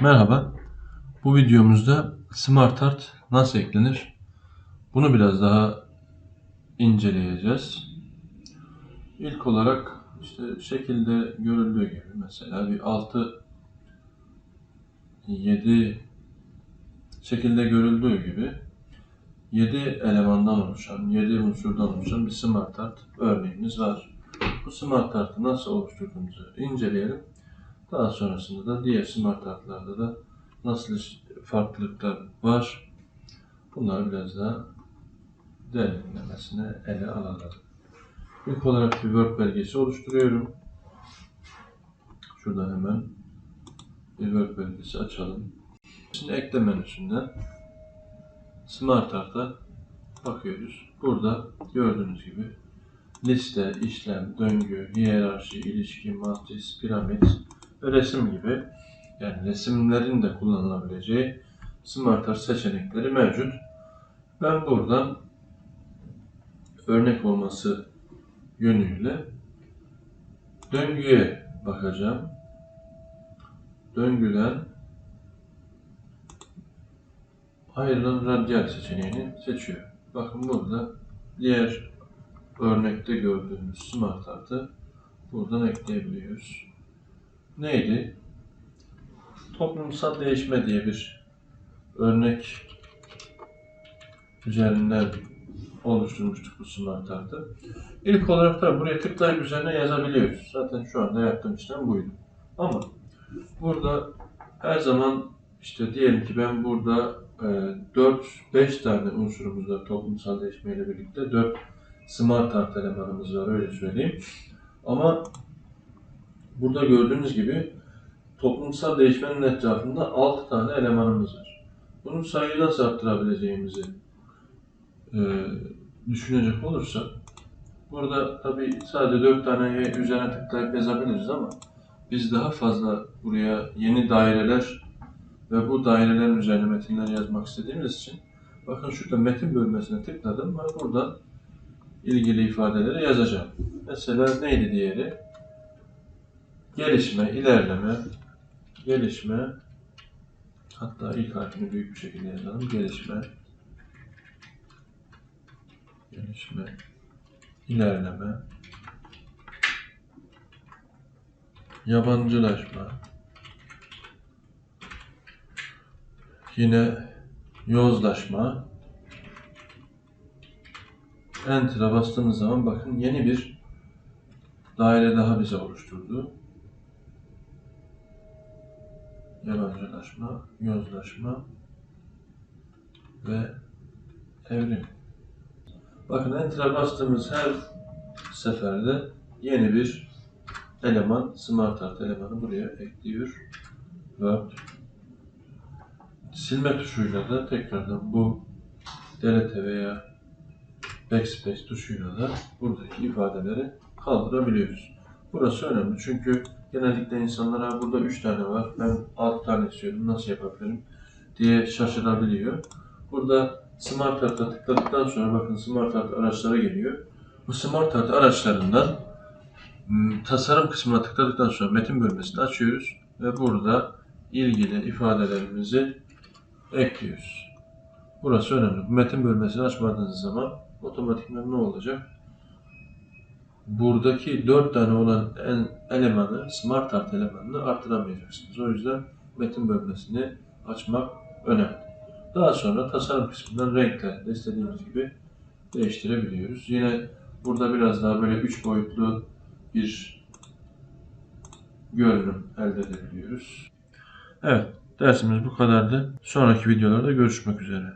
Merhaba. Bu videomuzda Smart Art nasıl eklenir? Bunu biraz daha inceleyeceğiz. İlk olarak işte şekilde görüldüğü gibi mesela bir 6 7 şekilde görüldüğü gibi 7 elemandan oluşan, 7 unsurdan oluşan bir Smart Art örneğimiz var. Bu Smart Art'ı nasıl oluşturduğumuzu inceleyelim. Daha sonrasında da diğer smart artlarda da nasıl farklılıklar var bunları biraz daha derinlemesine ele alalım. İlk olarak bir Word belgesi oluşturuyorum. Şuradan hemen bir Word belgesi açalım. Şimdi ekle menüsünden Smart Art'a bakıyoruz. Burada gördüğünüz gibi liste, işlem, döngü, hiyerarşi, ilişki, matris, piramit resim gibi yani resimlerin de kullanılabileceği Smart Art seçenekleri mevcut. Ben buradan örnek olması yönüyle döngüye bakacağım. Döngüden ayrılan radyal seçeneğini seçiyorum. Bakın burada diğer örnekte gördüğümüz Smart Art'ı buradan ekleyebiliyoruz. Neydi? Toplumsal değişme diye bir örnek üzerinden oluşturmuştuk bu Art'ı. İlk olarak da buraya tıklayıp üzerine yazabiliyoruz. Zaten şu anda yaptığım işlem buydu. Ama burada her zaman işte diyelim ki ben burada e, 4-5 tane unsurumuz var toplumsal değişme ile birlikte. 4 Smart Art elemanımız var öyle söyleyeyim. Ama burada gördüğünüz gibi toplumsal değişmenin etrafında 6 tane elemanımız var. Bunun sayıyı nasıl arttırabileceğimizi e, düşünecek olursak burada tabi sadece 4 tane üzerine tıklayıp yazabiliriz ama biz daha fazla buraya yeni daireler ve bu dairelerin üzerine metinler yazmak istediğimiz için bakın şurada metin bölmesine tıkladım ve buradan ilgili ifadeleri yazacağım. Mesela neydi diğeri? Gelişme, ilerleme, gelişme, hatta ilk harfini büyük bir şekilde yazalım. Gelişme, gelişme, ilerleme, yabancılaşma, yine yozlaşma, Enter'a bastığımız zaman bakın yeni bir daire daha bize oluşturdu. Yabancılaşma, yozlaşma ve evrim. Bakın Enter'a bastığımız her seferde yeni bir eleman, Smart Art elemanı buraya ekliyor. Word. Silme tuşuyla da tekrardan bu delete veya backspace tuşuyla da buradaki ifadeleri kaldırabiliyoruz. Burası önemli çünkü genellikle insanlara burada 3 tane var, ben 6 tane istiyorum, nasıl yapabilirim diye şaşırabiliyor. Burada Smart Art'a tıkladıktan sonra bakın Smart Art araçlara geliyor. Bu Smart Art araçlarından m, tasarım kısmına tıkladıktan sonra metin bölmesini açıyoruz ve burada ilgili ifadelerimizi ekliyoruz. Burası önemli. Bu metin bölmesini açmadığınız zaman otomatikman ne olacak? Buradaki 4 tane olan en, elemanı, smart art elemanını arttıramayacaksınız. O yüzden metin bölmesini açmak önemli. Daha sonra tasarım kısmından renkle istediğimiz gibi değiştirebiliyoruz. Yine burada biraz daha böyle 3 boyutlu bir görünüm elde edebiliyoruz. Evet, dersimiz bu kadardı. Sonraki videolarda görüşmek üzere.